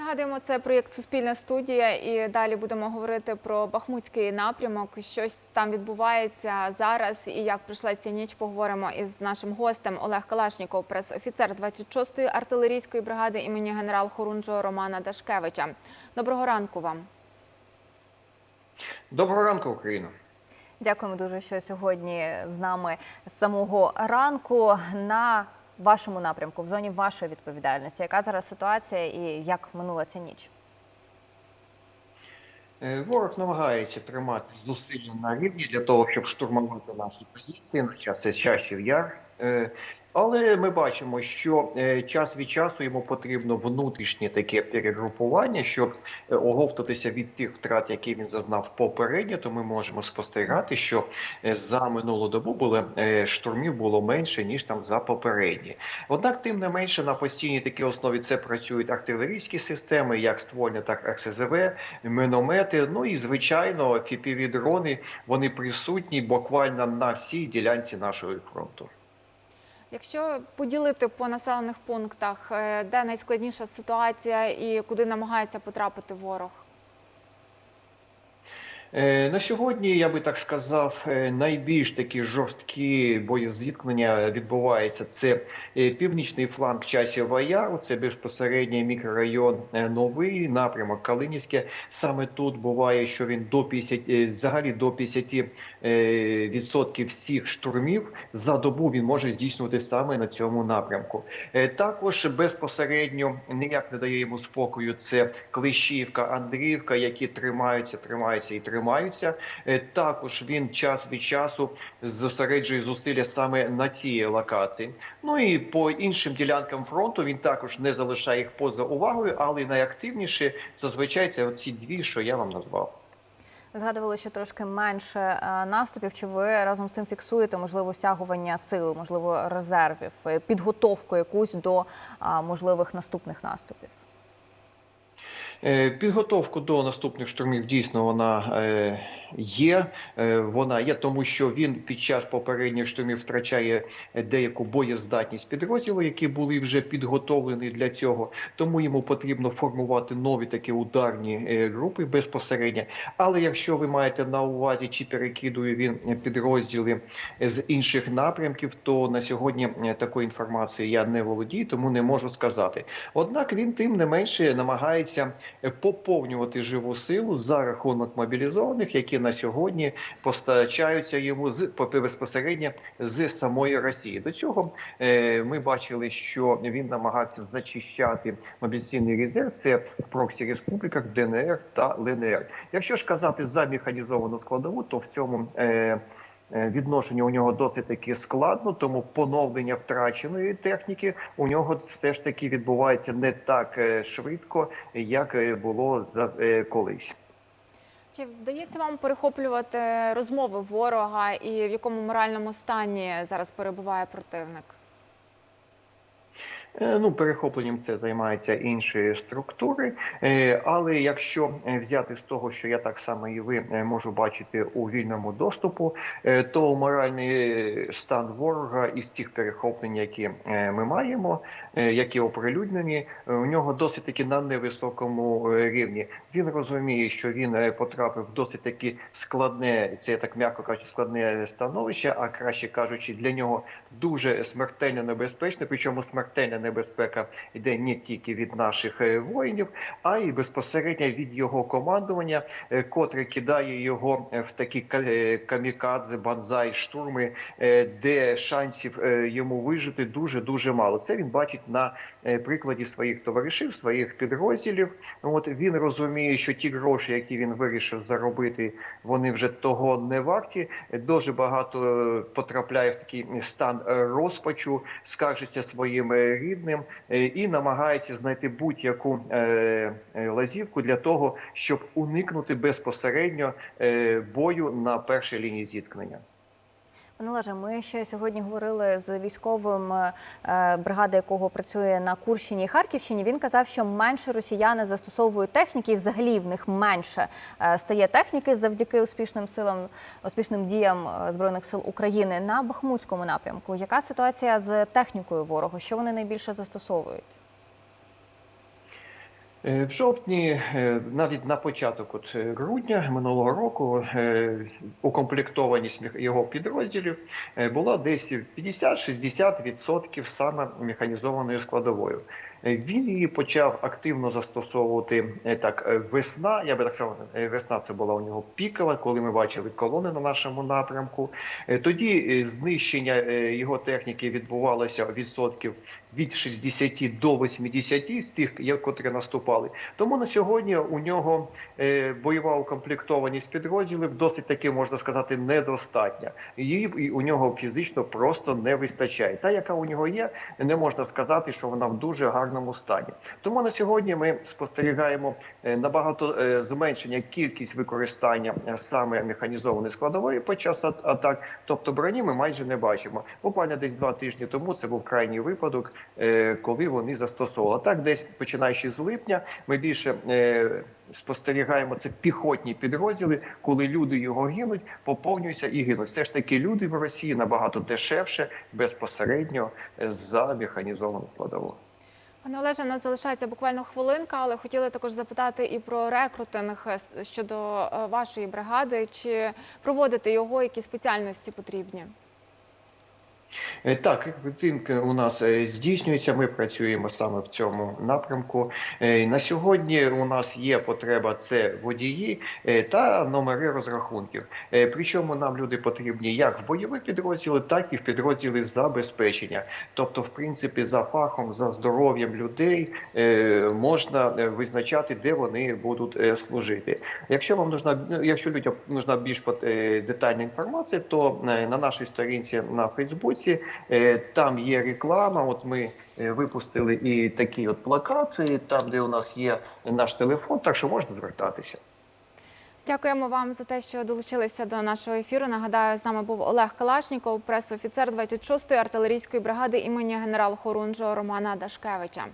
Нагадуємо, це проєкт Суспільна студія, і далі будемо говорити про Бахмутський напрямок. Щось там відбувається зараз, і як пройшла ця ніч. Поговоримо із нашим гостем Олег Калашніков, прес-офіцер 26-ї артилерійської бригади імені генерал-хорунжого Романа Дашкевича. Доброго ранку вам. Доброго ранку, Україна. Дякуємо дуже, що сьогодні з нами з самого ранку на вашому напрямку, в зоні вашої відповідальності. Яка зараз ситуація і як минула ця ніч? Е, Ворог намагається тримати зусилля на рівні для того, щоб штурмувати наші позиції. На час часів яр. Е, Але ми бачимо, що е, час від часу йому потрібно внутрішнє таке перегрупування, щоб е, оговтатися від тих втрат, які він зазнав попередньо. То ми можемо спостерігати, що за минулу добу було е, штурмів було менше ніж там за попередні. Однак, тим не менше, на постійній такій основі це працюють артилерійські системи, як ствольні, так і РСЗВ, міномети. Ну і звичайно, fpv дрони вони присутні буквально на всій ділянці нашого фронту. Якщо поділити по населених пунктах, е, де найскладніша ситуація і куди намагається потрапити ворог? Е, На сьогодні я би так сказав, е, найбільш такі жорсткі боєзіткнення відбуваються. Це е, північний фланг часів Яру, це безпосередньо мікрорайон Новий, напрямок Калинівське. Саме тут буває, що він до 50, е, взагалі до 50 е, відсотків всіх штурмів за добу він може здійснювати саме на цьому напрямку. Також безпосередньо ніяк не дає йому спокою. Це Клещівка, Андріївка, які тримаються, тримаються і тримаються. Е, Також він час від часу зосереджує зусилля саме на цій локації. Ну і по іншим ділянкам фронту він також не залишає їх поза увагою, але найактивніше зазвичай це ці дві, що я вам назвав. Згадували, що трошки менше е, наступів. Чи ви разом з тим фіксуєте можливо стягування сил, можливо, резервів, е, підготовку якусь до можливих наступних наступів? Е, Підготовку до наступних штурмів дійсно вона е, є. Е, Вона є, тому що він під час попередніх штурмів втрачає деяку боєздатність підрозділу, які були вже підготовлені для цього. Тому йому потрібно формувати нові такі ударні групи безпосередньо. Але якщо ви маєте на увазі, чи перекидує він підрозділи з інших напрямків, то на сьогодні такої інформації я не володію, тому не можу сказати. Однак він тим не менше намагається поповнювати живу силу за рахунок мобілізованих, які на сьогодні постачаються йому з по- безпосередньо з самої Росії. До цього е, ми бачили, що він намагався зачищати мобілізаційний резерв. Це в проксі республіках ДНР та ЛНР. Якщо ж казати за механізовану складову, то в цьому е, е, у нього досить таки складно, тому поновлення втраченої техніки у нього все ж таки відбувається не так е, швидко, як е, було за колись. Чи вдається вам перехоплювати розмови ворога і в якому моральному стані зараз перебуває противник? Е, Ну, перехопленням це займаються інші структури. Е, Але якщо е, взяти з того, що я так само і ви можу бачити у вільному доступу, то моральний стан ворога із тих перехоплень, які ми маємо, які оприлюднені, у нього досить таки на невисокому рівні. Він розуміє, що він потрапив в досить таки складне, це так м'яко кажучи, складне становище, а краще кажучи, для нього дуже смертельно небезпечне, причому смертельна небезпека йде не тільки від наших е, воїнів, а й безпосередньо від його командування, е, котре кидає його е, в такі ка- камікадзе, банзай, штурми, де шансів йому вижити дуже дуже мало. Це він бачить на прикладі своїх товаришів, своїх підрозділів. От він розуміє, що ті гроші, які він вирішив заробити, вони вже того не варті. Дуже багато потрапляє в такий стан розпачу, скаржиться своїм е, рідним е, і намагається знайти будь-яку е, е, лазівку для того, щоб уникнути безпосередньо бою на першій лінії зіткнення. Пане Олеже, ми ще сьогодні говорили з військовим, е, бригада якого працює на Курщині і Харківщині. Він казав, що менше росіяни застосовують техніки, і взагалі в них менше е, стає техніки завдяки успішним силам, успішним діям е, збройних сил України на Бахмутському напрямку. Яка ситуація з технікою ворогу? Що вони найбільше застосовують? Е, В жовтні, е, навіть на початок от е, грудня минулого року, укомплектованість його підрозділів була десь 50-60% саме механізованою складовою. Е, Він її почав активно застосовувати е, так е, весна. Я би так сказав, весна це була у нього пікова, коли ми бачили колони на нашому напрямку. Тоді знищення його техніки відбувалося відсотків від 60 до 80 з тих, котрі наступали. Тому на сьогодні у нього бойова укомплектованість підрозділів досить таки можна сказати недостатня. Її у нього фізично просто не вистачає. Та, яка у нього є, не можна сказати, що вона в дуже гарному стані. Тому на сьогодні ми спостерігаємо е, набагато е, зменшення кількість використання е, саме механізованої складової під час атак. Тобто броні ми майже не бачимо. Буквально десь два тижні тому це був крайній випадок, коли вони застосовували. Так, десь починаючи з липня, ми більше спостерігаємо це піхотні підрозділи, коли люди його гинуть, поповнюються і гинуть. Все ж таки, люди в Росії набагато дешевше безпосередньо за механізовану складову. Пане Олеже, нас залишається буквально хвилинка, але хотіли також запитати і про рекрутинг е, щодо е, вашої бригади. Чи проводити його, які спеціальності потрібні? Е, Так, рекрутинг у нас е, здійснюється. Ми працюємо саме в цьому напрямку. Е, На сьогодні у нас є потреба це водії та номери розрахунків. Причому нам люди потрібні як в бойові підрозділи, так і в підрозділи забезпечення. Тобто, в принципі, за фахом, за здоров'ям людей можна визначати, де вони будуть служити. Якщо вам нужна, ну, якщо людям нужна більш детальна інформація, то на нашій сторінці на Фейсбуці е, там є реклама. От ми е, випустили і такі от плакати, там, де у нас є наш телефон, так що можна звертатися. Дякуємо вам за те, що долучилися до нашого ефіру. Нагадаю, з нами був Олег Калашніков, пресофіцер 26-ї артилерійської бригади імені генерал Хорунжо Романа Дашкевича.